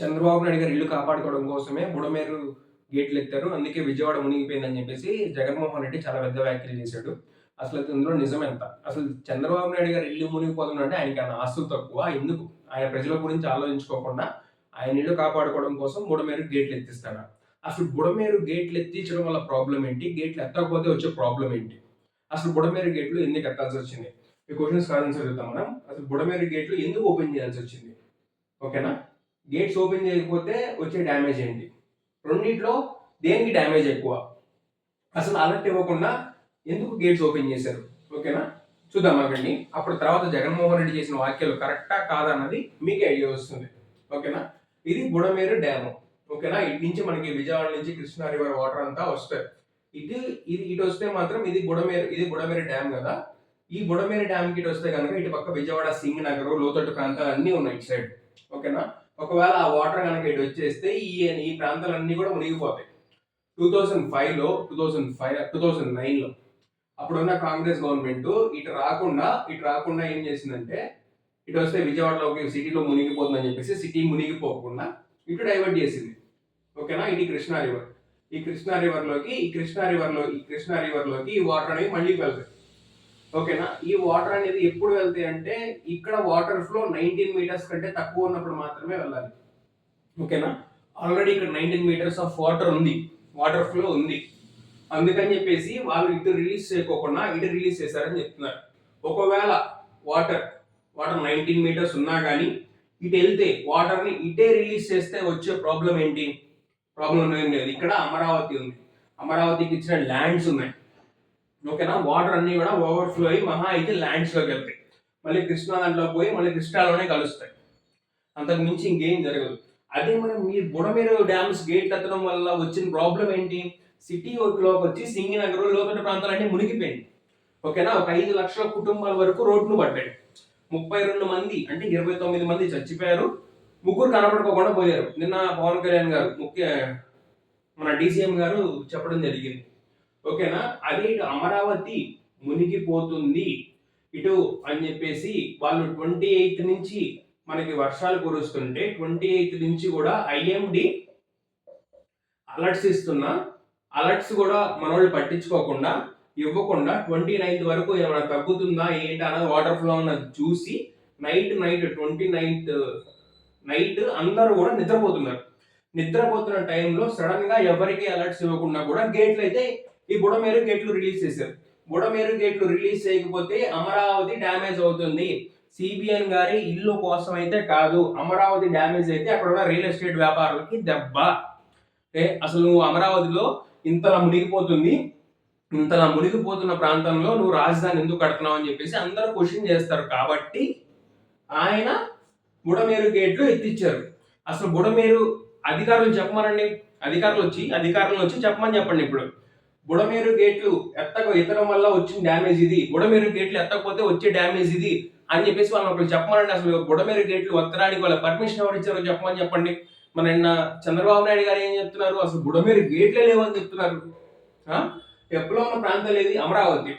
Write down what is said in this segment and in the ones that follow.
చంద్రబాబు నాయుడు గారు ఇల్లు కాపాడుకోవడం కోసమే బుడమేరు గేట్లు ఎత్తారు. అందుకే విజయవాడ మునిగిపోయిందని చెప్పేసి జగన్మోహన్ రెడ్డి చాలా పెద్ద వ్యాఖ్యలు చేశాడు. అసలు ఇందులో నిజం ఎంత? అసలు చంద్రబాబు నాయుడు గారు ఇల్లు మునిగిపోతుందంటే ఆయనకి ఆయన ఆస్తులు తక్కువ? ఎందుకు? ఆయన ప్రజల గురించి ఆలోచించుకోకుండా ఆయన ఇల్లు కాపాడుకోవడం కోసం బుడమేరు గేట్లు ఎత్తిస్తాడు? అసలు బుడమేరు గేట్లు ఎత్తించడం వల్ల ప్రాబ్లం ఏంటి? గేట్లు ఎత్తకపోతే వచ్చే ప్రాబ్లం ఏంటి? అసలు బుడమేరు గేట్లు ఎందుకు ఎత్తాల్సి వచ్చింది? ఈ క్వశ్చన్స్ కాదని చదువుతాం మనం. అసలు బుడమేరు గేట్లు ఎందుకు ఓపెన్ చేయాల్సి వచ్చింది? ఓకేనా? గేట్స్ ఓపెన్ చేయకపోతే వచ్చే డ్యామేజ్ ఏంటి? రెండింటిలో దేనికి డ్యామేజ్ ఎక్కువ? అసలు అలర్ట్ ఇవ్వకుండా ఎందుకు గేట్స్ ఓపెన్ చేశారు? ఓకేనా చూద్దాం ఆగండి అప్పుడు తర్వాత జగన్మోహన్ రెడ్డి చేసిన వాక్యాలు కరెక్టా కాదా అన్నది ఐడియా వస్తుంది. ఓకేనా ఇది బుడమేరు డ్యామ్ ఓకేనా ఇటు నుంచి మనకి విజయవాడ నుంచి కృష్ణా రివర్ వాటర్ అంతా వస్తాయి. ఇది ఇది ఇటు వస్తే మాత్రం ఇది బుడమేరు ఇది బుడమేరు డ్యామ్ కదా? ఈ బుడమేరు డ్యామ్కి ఇటు వస్తే కనుక ఇటు పక్క విజయవాడ సింగ్ నగర్ లోతట్టు ప్రాంతాలు అన్నీ ఉన్నాయి ఇటు సైడ్ ఓకేనా ఒకవేళ ఆ వాటర్ కనుక ఇటు వచ్చేస్తే ఈ ఈ ప్రాంతాలన్నీ కూడా మునిగిపోతాయి. టూ థౌజండ్ ఫైవ్లో two thousand five two thousand నైన్లో అప్పుడున్న కాంగ్రెస్ గవర్నమెంట్ ఇటు రాకుండా ఇటు రాకుండా ఏం చేసిందంటే ఇటు వస్తే విజయవాడలోకి సిటీలో మునిగిపోతుందని చెప్పేసి సిటీ మునిగిపోకుండా ఇటు డైవర్ట్ చేసింది. ఓకేనా? ఇది కృష్ణా రివర్ ఈ కృష్ణా రివర్లోకి ఈ కృష్ణా రివర్లో ఈ కృష్ణా రివర్లోకి ఈ వాటర్ అనేవి మళ్ళీ వెళ్తాయి. ఓకేనా? ఈ వాటర్ అనేది ఎప్పుడు వెళ్తాయి అంటే ఇక్కడ వాటర్ ఫ్లో నైన్టీన్ మీటర్స్ కంటే తక్కువ ఉన్నప్పుడు మాత్రమే వెళ్ళాలి. ఓకేనా? ఆల్రెడీ ఇక్కడ నైన్టీన్ మీటర్స్ ఆఫ్ వాటర్ ఉంది. వాటర్ ఫ్లో ఉంది. అందుకని చెప్పేసి వాళ్ళు ఇటు రిలీజ్ చేయకోకుండా ఇటు రిలీజ్ చేశారని చెప్తున్నారు. ఒకవేళ వాటర్ వాటర్ నైన్టీన్ మీటర్స్ ఉన్నా కానీ ఇటు వెళ్తే వాటర్ని ఇటే రిలీజ్ చేస్తే వచ్చే ప్రాబ్లం ఏంటి? ప్రాబ్లం ఏం లేదు. ఇక్కడ అమరావతి ఉంది. అమరావతికి ఇచ్చిన ల్యాండ్స్ ఉన్నాయి. ఓకేనా? వాటర్ అన్నీ కూడా ఓవర్ఫ్లో అయ్యి మహా అయితే ల్యాండ్స్లోకి వెళ్తాయి. మళ్ళీ కృష్ణా దాంట్లో పోయి మళ్ళీ కృష్ణాలోనే కలుస్తాయి. అంతకు మించి ఇంకేం జరగదు. అదే మనం మీరు బుడమేరు డ్యామ్స్ గేట్ ఎత్తడం వల్ల వచ్చిన ప్రాబ్లం ఏంటి? సిటీ లోకి వచ్చి సింగినగర్ లోతట్టు ప్రాంతాలన్నీ మునిగిపోయింది ఓకేనా? ఒక ఐదు లక్షల కుటుంబాల వరకు రోడ్లు పడ్డాయి ముప్పై రెండు మంది అంటే ఇరవై తొమ్మిది మంది చచ్చిపోయారు. ముగ్గురు కనపడుకోకుండా పోయారు. నిన్న పవన్ కళ్యాణ్ గారు ముఖ్య మన డీసీఎం గారు చెప్పడం జరిగింది. ఓకేనా? అదే ఇటు అమరావతి మునిగిపోతుంది. ఇటు అని చెప్పేసి వాళ్ళు ట్వంటీ ఎయిత్ నుంచి మనకి వర్షాలు కురుస్తుంటే ట్వంటీ ఎయిత్ నుంచి కూడా ఐఎండి అలర్ట్స్ ఇస్తున్నా. అలర్ట్స్ కూడా మనోళ్ళు పట్టించుకోకుండా ఇవ్వకుండా ట్వంటీ నైన్త్ వరకు ఏమైనా తగ్గుతుందా ఏంటి అన్నది వాటర్ ఫ్లో అన్నది చూసి night night twenty ninth night అందరూ కూడా నిద్రపోతున్నారు. నిద్రపోతున్న టైంలో సడన్గా ఎవరికి అలర్ట్స్ ఇవ్వకుండా కూడా గేట్లు అయితే ఈ బుడమేరు గేట్లు రిలీజ్ చేశారు. బుడమేరు గేట్లు రిలీజ్ చేయకపోతే అమరావతి డ్యామేజ్ అవుతుంది. సిబిఎన్ గారి ఇల్లు కోసం అయితే కాదు అమరావతి డ్యామేజ్ అయితే అక్కడ ఉన్న రియల్ ఎస్టేట్ వ్యాపారులకి దెబ్బ. అసలు నువ్వు అమరావతిలో ఇంతలా మునిగిపోతుంది ఇంతలా మునిగిపోతున్న ప్రాంతంలో నువ్వు రాజధాని ఎందుకు కడుతున్నావు అని చెప్పేసి అందరూ క్వశ్చన్ చేస్తారు. కాబట్టి ఆయన బుడమేరు గేట్లు ఎత్తిచ్చారు. అసలు బుడమేరు అధికారులు చెప్పమనండి. అధికారులు వచ్చి అధికారులు వచ్చి చెప్పమని చెప్పండి ఇప్పుడు. బుడమేరు గేట్లు ఎత్తక ఎత్తడం వల్ల వచ్చిన డ్యామేజ్ ఇది. బుడమేరు గేట్లు ఎత్తకపోతే వచ్చే డ్యామేజ్ ఇది అని చెప్పేసి మనం అప్పుడు చెప్పమనండి అసలు. బుడమేరు గేట్లు ఎత్తడానికి వాళ్ళ పర్మిషన్ ఎవరు ఇచ్చారో చెప్పమని చెప్పండి. మన నిన్న చంద్రబాబు నాయుడు గారు ఏం చెప్తున్నారు? అసలు బుడమేరు గేట్లే లేవని చెప్తున్నారు. ఎప్పుడో ఉన్న ప్రాంతం లేదు అమరావతి.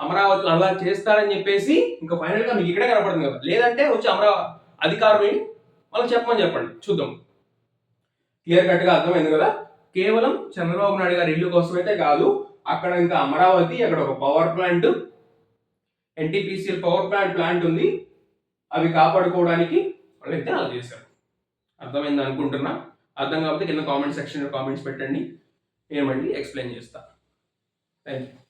అమరావతి అలా చేస్తారని చెప్పేసి ఇంకా ఫైనల్గా మీకు ఇక్కడే కనపడుతుంది కదా. లేదంటే వచ్చి అమరావతి అధికారులని వాళ్ళకి చెప్పమని చెప్పండి. చూద్దాం. క్లియర్ కట్గా అర్థమైంది కదా? కేవలం చంద్రబాబు నాయుడు గారి ఇల్లు కోసం అయితే కాదు అక్కడ ఇంకా అమరావతి అక్కడ ఒక power plant NTPCL power plant plant ఉంది. అవి కాపాడుకోవడానికి వాళ్ళైతే అలా చేశారు. అర్థమైంది అనుకుంటున్నా? అర్థం కాకపోతే కింద కామెంట్ సెక్షన్లో కామెంట్స్ పెట్టండి. నేను మళ్ళీ ఎక్స్ప్లెయిన్ చేస్తా. Thank you